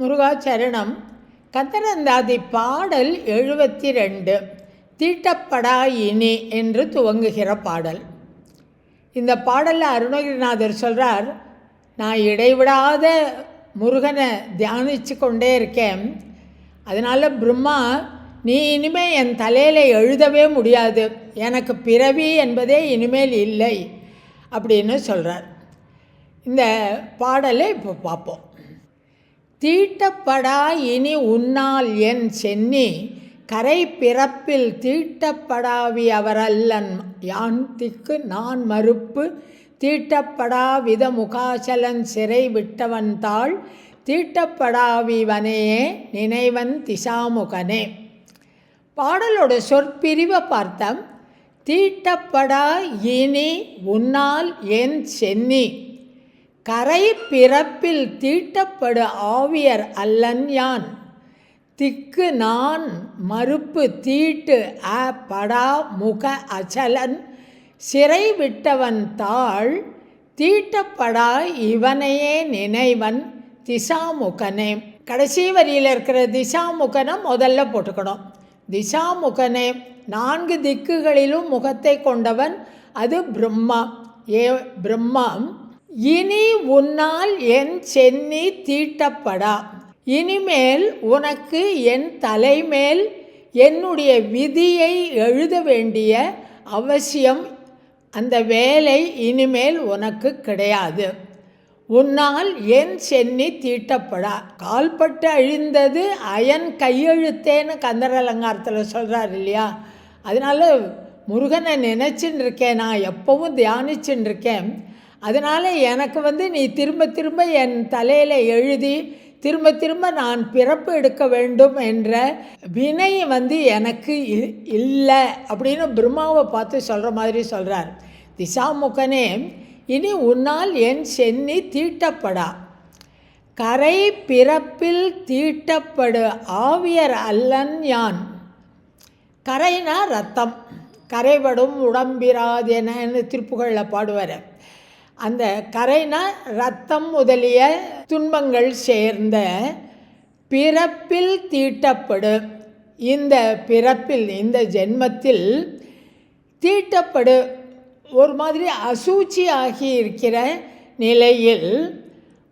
முருகாச்சரணம். கந்தரந்தாதி பாடல் எழுபத்தி ரெண்டு தீட்டப்படா இனி என்று துவங்குகிற பாடல். இந்த பாடலில் அருணகிரிநாதர் சொல்கிறார் நான் இடைவிடாத முருகனை தியானித்து கொண்டே இருக்கேன். அதனால் பிரம்மா நீ இனிமேல் என் தலையில் எழுதவே முடியாது. எனக்கு பிறவி என்பதே இனிமேல் இல்லை. அப்படின்னு சொல்கிறார் இந்த பாடலை இப்போ பார்ப்போம். தீட்டப்படா இனி உன்னால் என் சென்னி கரை பிறப்பில் தீட்டப்படாவி அவரல்லன். யான் திக்கு நான் மறுப்பு? தீட்டப்படா வித முகாசலன் சிறை விட்டவன் தாள் தீட்டப்படாவிவனையே நினைவன் திசாமுகனே. பாடலோட சொற்பிரிவை பார்த்தம். தீட்டப்படா இனி உன்னால் என் சென்னி. கரை பிறப்பில் தீட்டப்படு ஆவியர் அல்லன் யான். திக்கு நான் மறுப்பு தீட்டு அ படா முக அச்சலன் சிறை விட்டவன் தாள் தீட்டப்படா இவனையே நினைவன் திசாமுகனே. கடைசி வரியில் இருக்கிற திசாமுகனை முதல்ல போட்டுக்கணும். திசாமுகனே நான்கு திக்குகளிலும் முகத்தை கொண்டவன் அது பிரம்மா. ஏ பிரம்மம் இனி உன்னால் என் சென்னி தீட்டப்படா. இனிமேல் உனக்கு என் தலைமேல் என்னுடைய விதியை எழுத வேண்டிய அவசியம் அந்த வேலை இனிமேல் உனக்கு கிடையாது. உன்னால் என் சென்னி தீட்டப்படா. கால்பட்டு அழிந்தது அயன் கையெழுத்தேன்னு கந்தர் அலங்காரத்தில் சொல்கிறார் இல்லையா? அதனால் முருகனை நினச்சின்னு இருக்கேன் நான் எப்பவும் தியானிச்சுன்னு இருக்கேன். அதனால் எனக்கு வந்து நீ திரும்ப திரும்ப என் தலையில் எழுதி திரும்ப திரும்ப நான் பிறப்பு எடுக்க வேண்டும் என்ற வினை வந்து எனக்கு இல்லை அப்படின்னு பிரம்மாவை பார்த்து சொல்கிற மாதிரி சொல்கிறார் திசாமுகனே இனி உன்னால் என் சென்னி தீட்டப்படா. கரை பிறப்பில் தீட்டப்படு ஆவியர் அல்லன் யான். கரைனா ரத்தம் கரைபடும் உடம்பிராதெனன்னு திருப்புகளில் பாடுவார். அந்த கரைனா ரத்தம் முதலிய துன்பங்கள் சேர்ந்த பிறப்பில் தீட்டப்படும் இந்த பிறப்பில் இந்த ஜென்மத்தில் தீட்டப்படு. ஒரு மாதிரி அசூச்சியாகி இருக்கிற நிலையில்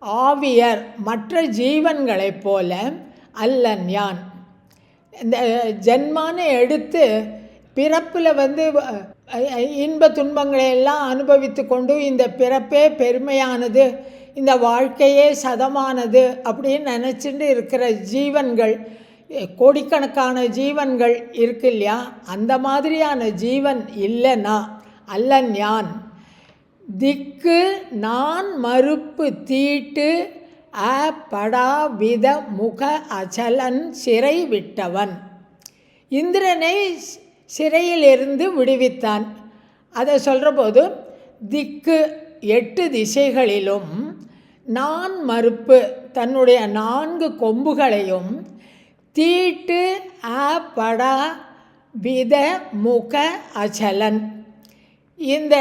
ஆவியர் மற்ற ஜீவன்களைப் போல அல்லன் யான் இந்த ஜென்மானை எடுத்து பிறப்பில் வந்து இன்ப துன்பங்களை எல்லாம் அனுபவித்து கொண்டு இந்த பிறப்பே பெருமையானது இந்த வாழ்க்கையே சதமானது அப்படின்னு நினச்சிட்டு இருக்கிற ஜீவன்கள் கோடிக்கணக்கான ஜீவன்கள் இருக்கு இல்லையா? அந்த மாதிரியான ஜீவன் இல்லைன்னா அல்ல ஞான். திக்கு நான் மறுப்பு தீட்டு அ படா வித முக அச்சலன் சிறை விட்டவன். இந்திரனை சிறையிலிருந்து விடுவித்தான். அதை சொல்கிற போது திக்கு எட்டு திசைகளிலும் நான் மறுப்பு தன்னுடைய நான்கு கொம்புகளையும் தீட்டு அ படா வித முக அச்சலன் இந்த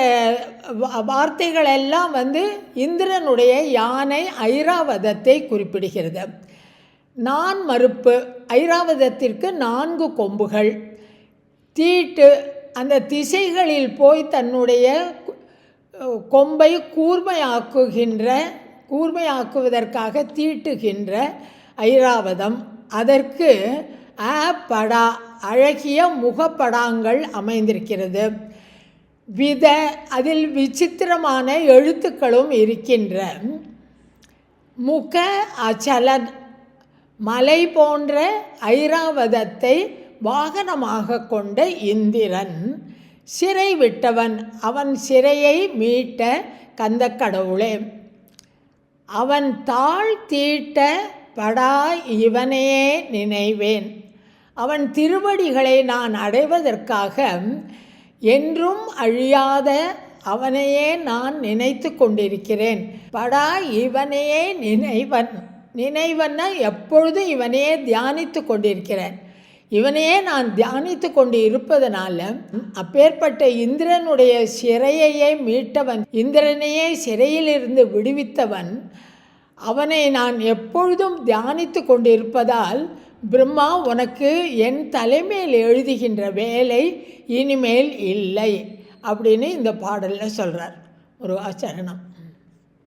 வார்த்தைகளெல்லாம் வந்து இந்திரனுடைய யானை ஐராவதத்தை குறிப்பிடுகிறது. நான் மறுப்பு ஐராவதத்திற்கு நான்கு கொம்புகள். தீட்டு அந்த திசைகளில் போய் தன்னுடைய கொம்பை கூர்மையாக்குகின்ற கூர்மையாக்குவதற்காக தீட்டுகின்ற ஐராவதம். அதற்கு அ படா அழகிய முகப்படாங்கள் அமைந்திருக்கிறது. வித அதில் விசித்திரமான எழுத்துக்களும் இருக்கின்ற. முக அச்சலன் மலை போன்ற ஐராவதத்தை வாகனமாக கொண்ட இந்திரன் சிறை விட்டவன். அவன் சிறையை மீட்ட கந்த கடவுளே. அவன் தாழ் தீட்ட படா இவனையே நினைவேன். அவன் திருவடிகளை நான் அடைவதற்காக என்றும் அழியாத அவனையே நான் நினைத்து கொண்டிருக்கிறேன். படா இவனையே நினைவன். நினைவன்னா எப்பொழுதும் இவனையே தியானித்து கொண்டிருக்கிறேன். இவனையே நான் தியானித்து கொண்டு இருப்பதனால அப்பேற்பட்ட இந்திரனுடைய சிறையையே மீட்டவன் இந்திரனையே சிறையிலிருந்து விடுவித்தவன். அவனை நான் எப்பொழுதும் தியானித்து கொண்டிருப்பதால் பிரம்மா உனக்கு என் தலைமையில் எழுதுகின்ற வேலை இனிமேல் இல்லை அப்படின்னு இந்த பாடலில் சொல்கிறார் ஒரு ஆச்சரணம்.